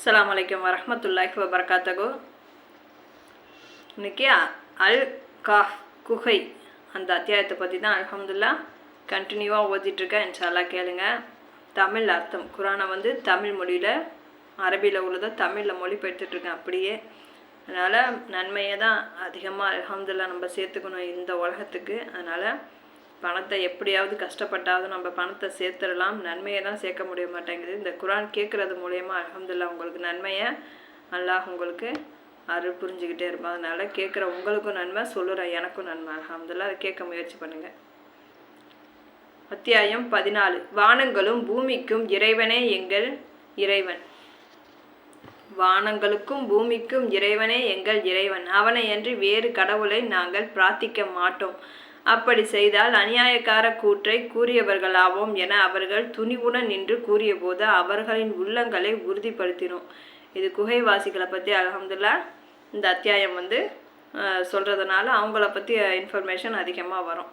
அஸ்லாம் வலைக்கம் வரஹ்மத்துல்லாஹி வபர்காத்தகோ இன்னைக்கு அ- அல் காஃப் குகை அந்த அத்தியாயத்தை பற்றி தான் அல்ஹம்துல்லா கண்டினியூவாக ஓதிட்டுருக்கேன் இன்ஷால்லா கேளுங்க. தமிழ் அர்த்தம். குரானை வந்து தமிழ் மொழியில் அரபியில் உள்ளதை தமிழில் மொழிபெயர்த்துட்ருக்கேன் அப்படியே. அதனால் நன்மையை தான் அதிகமாக அல்ஹம்துல்லா நம்ம சேர்த்துக்கணும் இந்த உலகத்துக்கு. அதனால் பணத்தை எப்படியாவது கஷ்டப்பட்டாவது நம்ம பணத்தை சேர்த்துடலாம். நன்மையை தான் சேர்க்க முடிய மாட்டேங்குது. இந்த குரான் கேட்குறது மூலயமா அலமதுல்லா உங்களுக்கு நன்மையை அல்லாஹ் உங்களுக்கு அருள் புரிஞ்சுக்கிட்டே இருப்போம் அதனால கேட்குற உங்களுக்கும் நன்மை சொல்லுற எனக்கும் நன்மை. அலமதுல்லா அதை கேட்க முயற்சி பண்ணுங்கள் அத்தியாயம் பதினாலு. வானங்களும் பூமிக்கும் இறைவனே எங்கள் இறைவன். வானங்களுக்கும் பூமிக்கும் இறைவனே எங்கள் இறைவன். அவனை என்று வேறு கடவுளை நாங்கள் பிரார்த்திக்க மாட்டோம். அப்படி செய்தால் அநியாயக்கார கூற்றை கூறியவர்களாவோம் என அவர்கள் துணிவுடன் நின்று கூறியபோது அவர்களின் உள்ளங்களை உறுதிப்படுத்தினோம். இது குகைவாசிகளை பற்றி அலமதுல்லா இந்த அத்தியாயம் வந்து சொல்கிறதுனால அவங்கள பற்றி இன்ஃபர்மேஷன் அதிகமாக வரும்.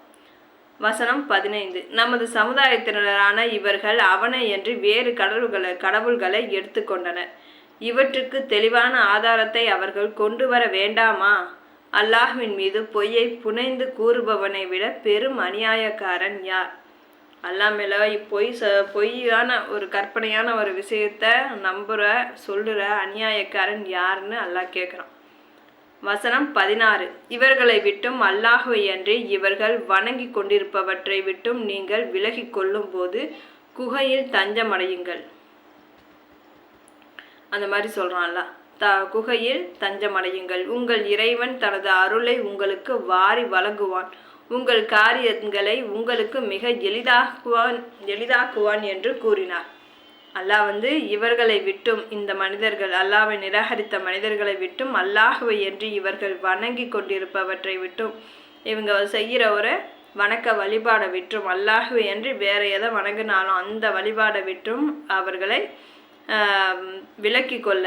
வசனம் பதினைந்து. நமது சமுதாயத்தினரான இவர்கள் அவனை என்று வேறு கடவுள்களை கடவுள்களை எடுத்துக்கொண்டனர் இவற்றுக்கு தெளிவான ஆதாரத்தை அவர்கள் கொண்டு வர வேண்டாமா? அல்லாஹ்வின் மீது பொய்யை புனைந்து கூறுபவனை விட பெரும் அநியாயக்காரன் யார்? அல்லாஹ் பொய் ச பொய்யான ஒரு கற்பனையான ஒரு விஷயத்த நம்புகிற சொல்லுற அநியாயக்காரன் யாருன்னு அல்லாஹ் கேட்குறான் வசனம் பதினாறு. இவர்களை விட்டும் அல்லாஹுவை அன்றி இவர்கள் வணங்கி கொண்டிருப்பவற்றை விட்டும் நீங்கள் விலகி கொள்ளும் போது குகையில் தஞ்சமடையுங்கள். அந்த மாதிரி சொல்றான்ல த குகையில் தஞ்சமடையுங்கள். உங்கள் இறைவன் தனது அருளை உங்களுக்கு வாரி வழங்குவான். உங்கள் காரியங்களை உங்களுக்கு மிக எளிதாக்குவான் எளிதாக்குவான் என்று கூறினார். அல்லாஹ் வந்து இவர்களை விட்டும் இந்த மனிதர்கள் அல்லாவை நிராகரித்த மனிதர்களை விட்டும் அல்லாஹுவை என்று இவர்கள் வணங்கி கொண்டிருப்பவற்றை விட்டும் இவங்க செய்கிற ஒரு வணக்க வழிபாடை விட்டும் அல்லாஹுவை என்று வேற எதை வணங்கினாலும் அந்த வழிபாடை விட்டும் அவர்களை விலக்கி கொள்ள.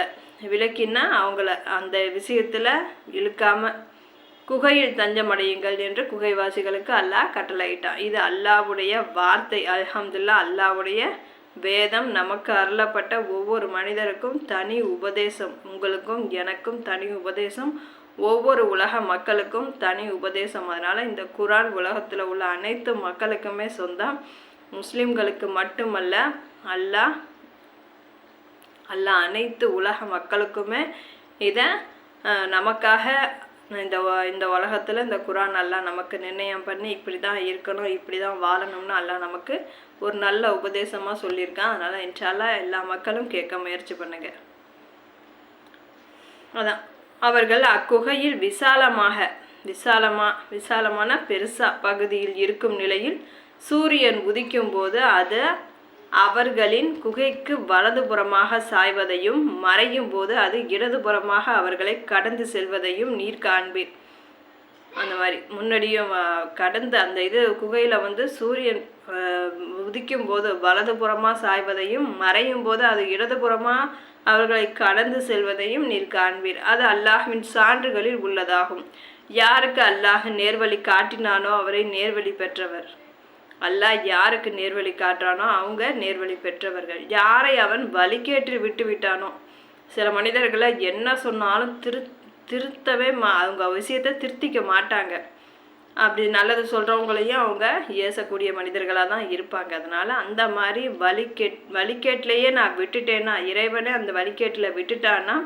விளக்கினா அவங்கள அந்த விஷயத்தில் இழுக்காமல் குகையில் தஞ்சமடையுங்கள் என்று குகைவாசிகளுக்கு அல்லாஹ் கட்டளையிட்டான். இது அல்லாஹ்வுடைய வார்த்தை. அலமதுல்லா அல்லாவுடைய வேதம் நமக்கு அருளப்பட்ட ஒவ்வொரு மனிதருக்கும் தனி உபதேசம். உங்களுக்கும் எனக்கும் தனி உபதேசம். ஒவ்வொரு உலக மக்களுக்கும் தனி உபதேசம். அதனால் இந்த குரான் உலகத்தில் உள்ள அனைத்து மக்களுக்குமே சொந்தம். முஸ்லிம்களுக்கு மட்டுமல்ல அல்லாஹ் அல்ல அனைத்து உலக மக்களுக்குமே இதை நமக்காக இந்த இந்த உலகத்தில் இந்த குரான் எல்லாம் நமக்கு நிர்ணயம் பண்ணி இப்படி தான் இருக்கணும் இப்படி தான் வாழணும்னு எல்லாம் நமக்கு ஒரு நல்ல உபதேசமாக சொல்லியிருக்கான். அதனால் இன்ஷால்லா எல்லா மக்களும் கேட்க முயற்சி பண்ணுங்க. அதான். அவர்கள் அக்குகையில் விசாலமாக விசாலமா விசாலமான பெருசா பகுதியில் இருக்கும் நிலையில் சூரியன் உதிக்கும் போது அதை அவர்களின் குகைக்கு வலதுபுறமாக சாய்வதையும் மறையும் போது அது இடதுபுறமாக அவர்களை கடந்து செல்வதையும் நீர் காண்பீர். அந்த மாதிரி முன்னாடியும் கடந்து அந்த இது குகையில் வந்து சூரியன் உதிக்கும் போது வலதுபுறமாக சாய்வதையும் மறையும் போது அது இடதுபுறமாக அவர்களை கடந்து செல்வதையும் நீர் காண்பீர். அது அல்லாஹ்வின் சான்றுகளில் உள்ளதாகும். யாருக்கு அல்லாஹ் நேர்வழி காட்டினானோ அவரை நேர்வழி பெற்றவர். அல்லாஹ் யாருக்கு நேர்வழி காட்டுறானோ அவங்க நேர்வழி பெற்றவர்கள். யாரை அவன் வழிகேற்று விட்டு விட்டானோ? சில மனிதர்களை என்ன சொன்னாலும் திரு திருத்தவே மா அவங்க விஷயத்தை திருத்திக்க மாட்டாங்க. அப்படி நல்லது சொல்கிறவங்களையும் அவங்க ஏசக்கூடிய மனிதர்களாக தான் இருப்பாங்க. அதனால் அந்த மாதிரி வழிகேட் வழிகேட்டிலேயே நான் விட்டுட்டேன்னா இறைவனே அந்த வழிகேட்டில் விட்டுட்டான்னா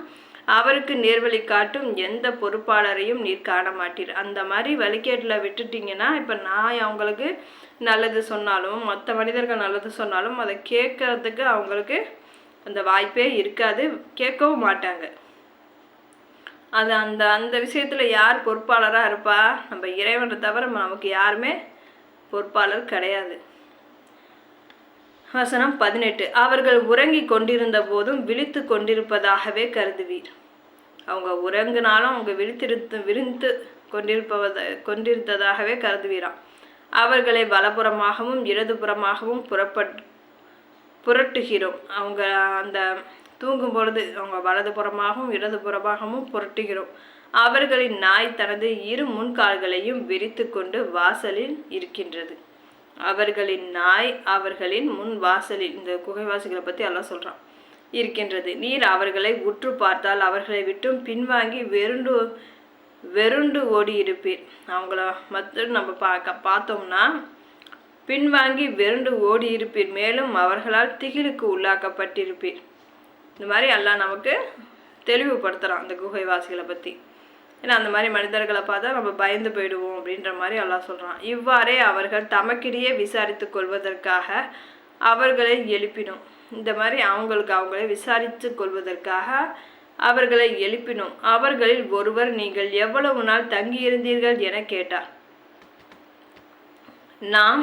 அவருக்கு நேர்வழி காட்டும் எந்த பொறுப்பாளரையும் நீர் காண மாட்டீர் அந்த மாதிரி வழிகேட்டில் விட்டுட்டீங்கன்னா இப்போ நான் அவங்களுக்கு நல்லது சொன்னாலும் மற்ற மனிதர்கள் நல்லது சொன்னாலும் அதை கேட்கறதுக்கு அவங்களுக்கு அந்த வாய்ப்பே இருக்காது. கேட்கவும் மாட்டாங்க. அது அந்த அந்த விஷயத்தில் யார் பொறுப்பாளராக இருப்பா? நம்ம இறைவனை தவிர நமக்கு யாருமே பொறுப்பாளர் கிடையாது. வசனம் பதினெட்டு. அவர்கள் உறங்கி கொண்டிருந்த போதும் விழித்து கொண்டிருப்பதாகவே கருதுவீர். அவங்க உறங்கினாலும் அவங்க விழித்திருத்து விரிந்து கொண்டிருப்பத கொண்டிருந்ததாகவே கருதுவீராம். அவர்களை வலப்புறமாகவும் இடதுபுறமாகவும் புறப்பட் புரட்டுகிறோம். அவங்க அந்த தூங்கும் பொழுது அவங்க வலதுபுறமாகவும் இடதுபுறமாகவும் புரட்டுகிறோம். அவர்களின் நாய் தனது இரு முன்கால்களையும் விரித்து கொண்டு வாசலில் இருக்கின்றது. அவர்களின் நாய் அவர்களின் முன் வாசலில் இந்த குகைவாசிகளை பற்றி எல்லாம் சொல்கிறான் இருக்கின்றது. நீர் அவர்களை உற்று பார்த்தால் அவர்களை விட்டும் பின்வாங்கி வெருண்டு வெருண்டு ஓடி இருப்பீர் அவங்கள மற்ற நம்ம பார்க்க பார்த்தோம்னா பின்வாங்கி வெருண்டு ஓடி இருப்பீர் மேலும் அவர்களால் திகிலுக்கு உள்ளாக்கப்பட்டிருப்பீர். இந்த மாதிரி எல்லாம் நமக்கு தெளிவுபடுத்துகிறான் அந்த குகைவாசிகளை பற்றி ஏன்னா அந்த மாதிரி மனிதர்களை பார்த்தா நம்ம பயந்து போயிடுவோம் அப்படின்ற மாதிரி எல்லாம் சொல்கிறான் இவ்வாறே அவர்கள் தமக்கிடையே விசாரித்து கொள்வதற்காக அவர்களை எழுப்பினோம். இந்த மாதிரி அவங்களுக்கு அவங்களே விசாரித்து கொள்வதற்காக அவர்களை எழுப்பினோம். அவர்களில் ஒருவர் நீங்கள் எவ்வளவு நாள் தங்கியிருந்தீர்கள் என கேட்டார். நாம்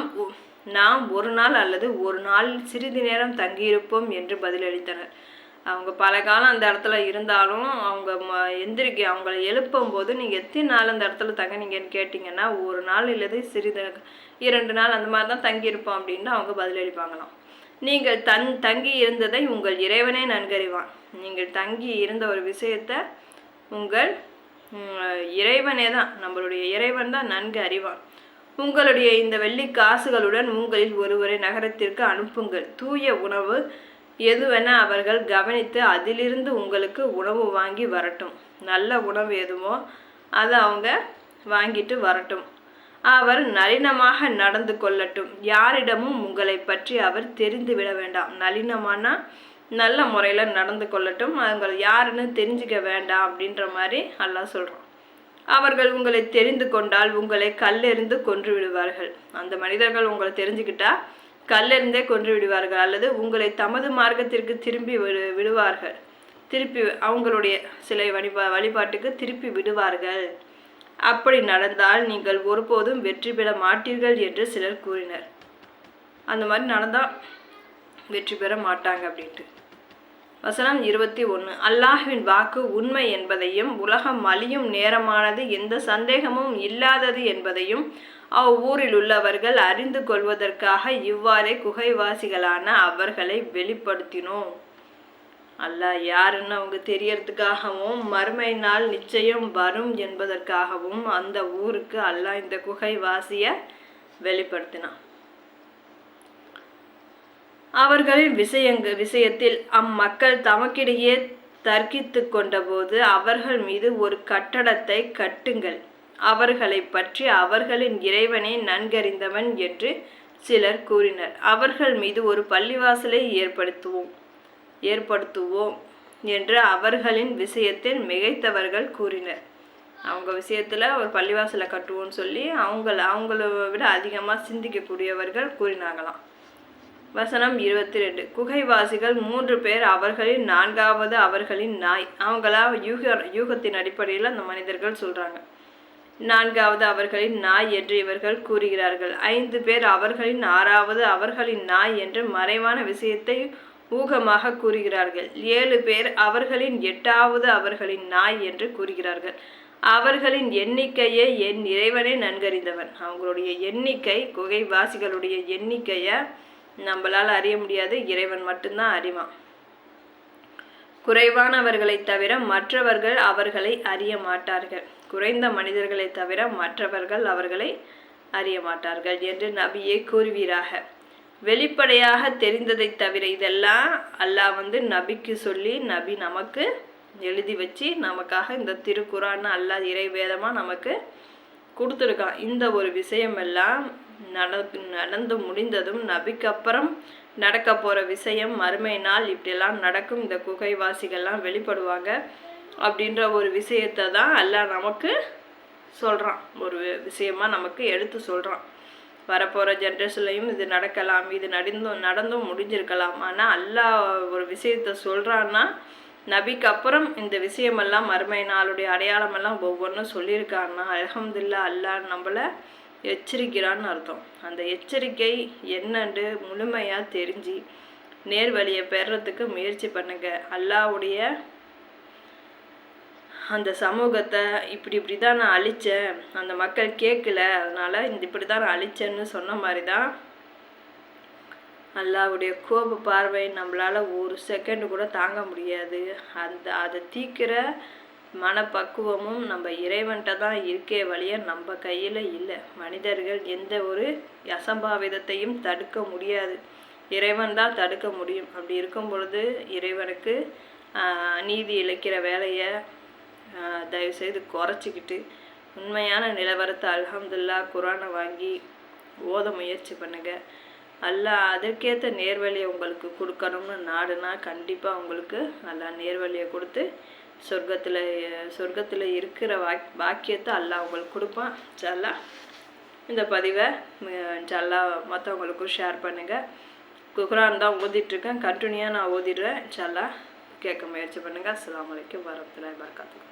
நாம் ஒரு நாள் அல்லது ஒரு நாள் சிறிது நேரம் தங்கியிருப்போம் என்று பதிலளித்தனர். அவங்க பல காலம் அந்த இடத்துல இருந்தாலும் அவங்க ம எந்திரிக்க அவங்கள எழுப்பும் போது நீங்கள் எத்தனை நாள் அந்த இடத்துல தங்கினீங்கன்னு கேட்டிங்கன்னா ஒரு நாள் இல்லது சிறிது இரண்டு நாள் அந்த மாதிரி தான் தங்கியிருப்போம் அப்படின்னு அவங்க பதிலளிப்பாங்களாம். நீங்கள் தன் தங்கி இருந்ததை உங்கள் இறைவனே நன்கறிவான். நீங்கள் தங்கி இருந்த ஒரு விஷயத்தை உங்கள் இறைவனே தான் நம்மளுடைய இறைவன் தான் நன்கு அறிவான் உங்களுடைய இந்த வெள்ளி காசுகளுடன் உங்களில் ஒருவரை நகரத்திற்கு அனுப்புங்கள். தூய உணவு எதுவென அவர்கள் கவனித்து அதிலிருந்து உங்களுக்கு உணவு வாங்கி வரட்டும். நல்ல உணவு எதுவோ அதை அவங்க வாங்கிட்டு வரட்டும். அவர் நளினமாக நடந்து கொள்ளட்டும். யாரிடமும் உங்களை பற்றி அவர் தெரிந்து விட வேண்டாம். நளினமானா நல்ல முறையில் நடந்து கொள்ளட்டும். அவங்க யாருன்னு தெரிஞ்சுக்க வேண்டாம் அப்படின்ற மாதிரி எல்லாம் சொல்கிறோம் அவர்கள் உங்களை தெரிந்து கொண்டால் உங்களை கல்லெறிந்து கொன்று விடுவார்கள். அந்த மனிதர்கள் உங்களை தெரிஞ்சுக்கிட்டா கல்லெறிந்தே கொன்று விடுவார்கள் அல்லது உங்களை தமது மார்க்கத்திற்கு திரும்பி விடு விடுவார்கள். திருப்பி அவங்களுடைய சிலை வழிபா வழிபாட்டுக்கு திருப்பி விடுவார்கள். அப்படி நடந்தால் நீங்கள் ஒருபோதும் வெற்றி பெற மாட்டீர்கள் என்று சிலர் கூறினர். அந்த மாதிரி நடந்தால் வெற்றி பெற மாட்டாங்க அப்படின்ட்டு. வசனம் இருபத்தி ஒன்று அல்லாஹுவின் வாக்கு உண்மை என்பதையும் உலகம் அழியும் நேரமானது எந்த சந்தேகமும் இல்லாதது என்பதையும் அவ்வூரில் உள்ளவர்கள் அறிந்து கொள்வதற்காக இவ்வாறே குகைவாசிகளான அவர்களை வெளிப்படுத்தினோம். அல்லாஹ் யாருன்னு அவங்க தெரியறதுக்காகவும் மறுமை நாள் நிச்சயம் வரும் என்பதற்காகவும் அந்த ஊருக்கு அல்லாஹ் இந்த குகைவாசியை வெளிப்படுத்தினான். அவர்களின் விஷயங்க விஷயத்தில் அம்மக்கள் தமக்கிடையே தர்க்கித்து கொண்டபோது அவர்கள் மீது ஒரு கட்டடத்தை கட்டுங்கள். அவர்களை பற்றி அவர்களின் இறைவனை நன்கறிந்தவன் என்று சிலர் கூறினர். அவர்கள் மீது ஒரு பள்ளிவாசலை ஏற்படுத்துவோம் ஏற்படுத்துவோம் என்று அவர்களின் விஷயத்தில் மிகைத்தவர்கள் கூறினர். அவங்க விஷயத்தில் ஒரு பள்ளிவாசலை கட்டுவோம்னு சொல்லி அவங்கள அவங்கள விட அதிகமாக சிந்திக்கக்கூடியவர்கள் கூறினாங்களாம். வசனம் இருபத்தி ரெண்டு குகைவாசிகள் மூன்று பேர் அவர்களின் நான்காவது அவர்களின் நாய். அவங்களா யூக யூகத்தின் அடிப்படையில் அந்த மனிதர்கள் சொல்கிறாங்க நான்காவது அவர்களின் நாய் என்று இவர்கள் கூறுகிறார்கள். ஐந்து பேர் அவர்களின் ஆறாவது அவர்களின் நாய் என்று மறைவான விஷயத்தை ஊகமாக கூறுகிறார்கள். ஏழு பேர் அவர்களின் எட்டாவது அவர்களின் நாய் என்று கூறுகிறார்கள். அவர்களின் எண்ணிக்கையை என் இறைவனே நன்கறிந்தவன். அவங்களுடைய எண்ணிக்கை குகைவாசிகளுடைய எண்ணிக்கையை நம்மளால் அறிய முடியாது. இறைவன் மட்டும்தான் அறிவான். குறைவானவர்களை தவிர மற்றவர்கள் அவர்களை அறிய மாட்டார்கள். குறைந்த மனிதர்களை தவிர மற்றவர்கள் அவர்களை அறிய மாட்டார்கள் என்று நபியே கூறுவீராக. வெளிப்படையாக தெரிந்ததை தவிர இதெல்லாம் அல்லாஹ் வந்து நபிக்கு சொல்லி நபி நமக்கு எழுதி வச்சு நமக்காக இந்த திருக்குறான் அல்லாஹ் இறை வேதமாக நமக்கு கொடுத்துருக்கான். இந்த ஒரு விஷயமெல்லாம் நட நடந்து முடிந்ததும் நபிக்கு அப்புறம் நடக்க போகிற விஷயம் மறுமை நாள் இப்படியெல்லாம் நடக்கும். இந்த குகைவாசிகள்லாம் வெளிப்படுவாங்க. அப்படின்ற ஒரு விஷயத்தை தான் அல்லாஹ் நமக்கு சொல்கிறான் ஒரு விஷயமா நமக்கு எடுத்து சொல்கிறான் வரப்போகிற ஜென்ரேஷன்லையும் இது நடக்கலாம் இது நடந்தும் நடந்தும் முடிஞ்சிருக்கலாம். ஆனால் அல்லாஹ் ஒரு விஷயத்த சொல்கிறான்னா நபிக்கு அப்புறம் இந்த விஷயமெல்லாம் மறுமை நாளுடைய அடையாளமெல்லாம் ஒவ்வொன்றும் சொல்லியிருக்கான்னா அல்ஹம்துலில்லா அல்லாஹ் நம்மளை எச்சரிக்கிறான்னு அர்த்தம். அந்த எச்சரிக்கை என்னன்னு முழுமையாக தெரிஞ்சு நேர்வழியை பெறறதுக்கு முயற்சி பண்ணுங்கள் அல்லாஹ்வுடைய அந்த சமூகத்தை இப்படி இப்படி தான் நான் அழித்தேன் அந்த மக்கள் கேட்கல. அதனால் இந்த இப்படி தான் நான் அழிச்சேன்னு சொன்ன மாதிரி தான் அல்லாவுடைய கோப பார்வை நம்மளால் ஒரு செகண்டு கூட தாங்க முடியாது. அந்த அதை தீக்கிற மனப்பக்குவமும் நம்ம இறைவன்கிட்ட தான் இருக்கே வழிய நம்ம கையில் இல்லை. மனிதர்கள் எந்த ஒரு அசம்பாவிதத்தையும் தடுக்க முடியாது. இறைவன் தான் தடுக்க முடியும். அப்படி இருக்கும் பொழுது இறைவனுக்கு நீதி இழைக்கிற வேலையை தயவுசெய்து குறைச்சிக்கிட்டு உண்மையான நிலவரத்தை அல்ஹம்துல்லா குரானை வாங்கி ஓத முயற்சி பண்ணுங்கள் அல்லாஹ் அதற்கேற்ற நேர்வழியை உங்களுக்கு கொடுக்கணும்னு நாடுனா கண்டிப்பாக உங்களுக்கு நல்லா நேர்வழியை கொடுத்து சொர்க்கத்தில் சொர்க்கத்தில் இருக்கிற வாக் பாக்கியத்தை அல்லாஹ் உங்களுக்கு கொடுப்பான் ஜல்லா இந்த பதிவை ஜல்லா மற்றவங்களுக்கும் ஷேர் பண்ணுங்கள் குரான் தான் ஓதிட்டுருக்கேன். கண்டினியூவாக நான் ஓதிடுறேன். ஜல்லா கேட்க முயற்சி பண்ணுங்கள் அஸ்லாம் அலைக்கும் வரத்துல வபரகாத்துஹு.